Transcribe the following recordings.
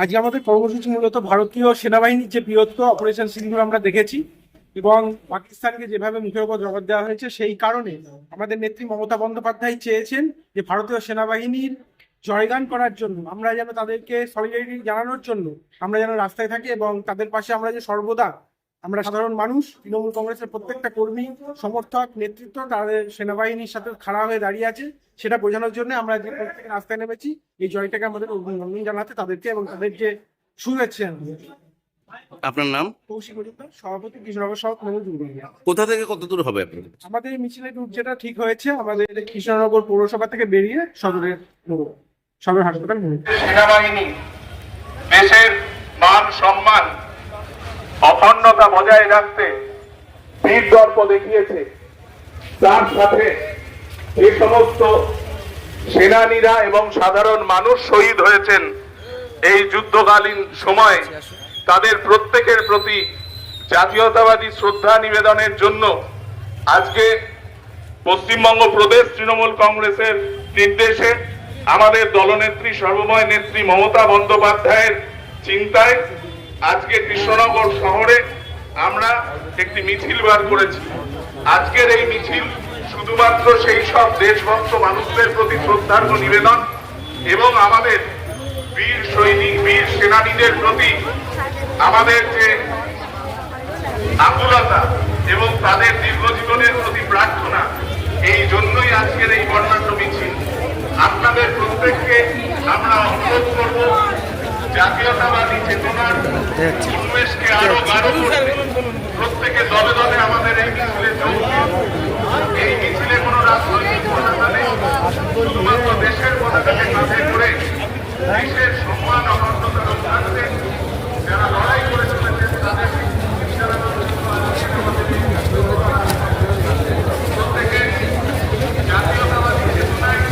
আজকে আমাদের কর্মসূচি মূলত ভারতীয় সেনাবাহিনীর যে বৃহত্ত অপারেশন সিনগুলো আমরা দেখেছি এবং পাকিস্তানকে যেভাবে মুখের উপর জবাব দেওয়া হয়েছে, সেই কারণে আমাদের নেত্রী মমতা বন্দ্যোপাধ্যায় চেয়েছেন যে ভারতীয় সেনাবাহিনীর জয়গান করার জন্য, আমরা যেন তাদেরকে সলিডারিটি জানানোর জন্য, আমরা যেন রাস্তায় থাকি এবং তাদের পাশে আমরা যে সর্বদা আমরা সাধারণ মানুষ তৃণমূল কংগ্রেসের প্রত্যেকটা কর্মী সমর্থক নেতৃত্ব তাদের সেনাবাহিনীর সাথে খাড়া হয়ে দাঁড়িয়ে আছে। সেটা বোঝানোর জন্য আমরা যে প্রত্যেকে রাস্তায় নেমেছি এই জয়টাকে আমাদের অভিনন্দন জানাতে তাদেরকে এবং তাদের যে শুভেচ্ছা। আপনার নাম? কৌশিক মজুমদার সভাপতি কৃষ্ণনগর সহ। কোথা থেকে কত দূর হবে আমাদের মিছিলের রুট যেটা ঠিক হয়েছে আমাদের কৃষ্ণনগর পৌরসভা থেকে বেরিয়ে সদরের সদর হাসপাতাল সেনাবাহিনী দেশের মান সম্মান অখণ্ডতা বজায় রাখতে বীর দর্প দেখিয়েছে। তার সাথে যে সমস্ত সেনানীরা এবং সাধারণ মানুষ শহীদ হয়েছেন এই যুদ্ধকালীন সময়ে, তাদের প্রত্যেকের প্রতি জাতীয়তাবাদী শ্রদ্ধা নিবেদনের জন্য আজকে পশ্চিমবঙ্গ প্রদেশ তৃণমূল কংগ্রেসের নির্দেশে আমাদের দলনেত্রী, সর্বময় নেত্রী মমতা বন্দ্যোপাধ্যায়ের চিন্তায় আজকে কৃষ্ণনগর শহরে আমরা একটি মিছিল বার করেছি। আজকের এই মিছিল শুধুমাত্র সেই সব দেশভক্ত মানুষদের প্রতি শ্রদ্ধার্ঘ নিবেদন এবং আমাদের বীর সৈনিক, বীর সেনানীদের প্রতি আমাদের যে আকুলতা এবং তাদের দীর্ঘজীবনের প্রতি প্রার্থনা, এই জন্যই আজকের এই বর্ণাঢ্য মিছিল। আপনাদের প্রত্যেককে আমরা অনুরোধ করব জাতীয়তাবাদী চেতনার উন্মেষকে আরও গাঢ় করতে প্রত্যেকে দলে দলে আমাদের এই মিছিলে যোগ এই মিছিলে কোনো রাজনৈতিক পতাকা নেই শুধুমাত্র দেশের পতাকাকে কাঁধে করে দেশের সম্মান অখণ্ডতা রক্ষার্থে যারা লড়াই করে চলেছেন তাদের প্রত্যেকে জাতীয়তাবাদী চেতনায়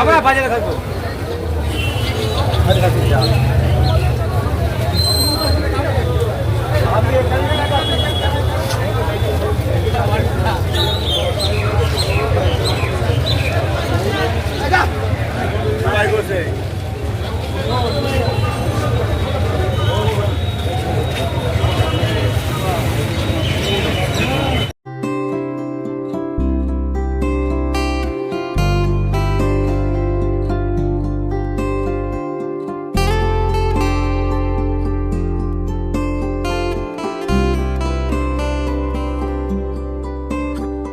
আমরা না বাজারে থাকব।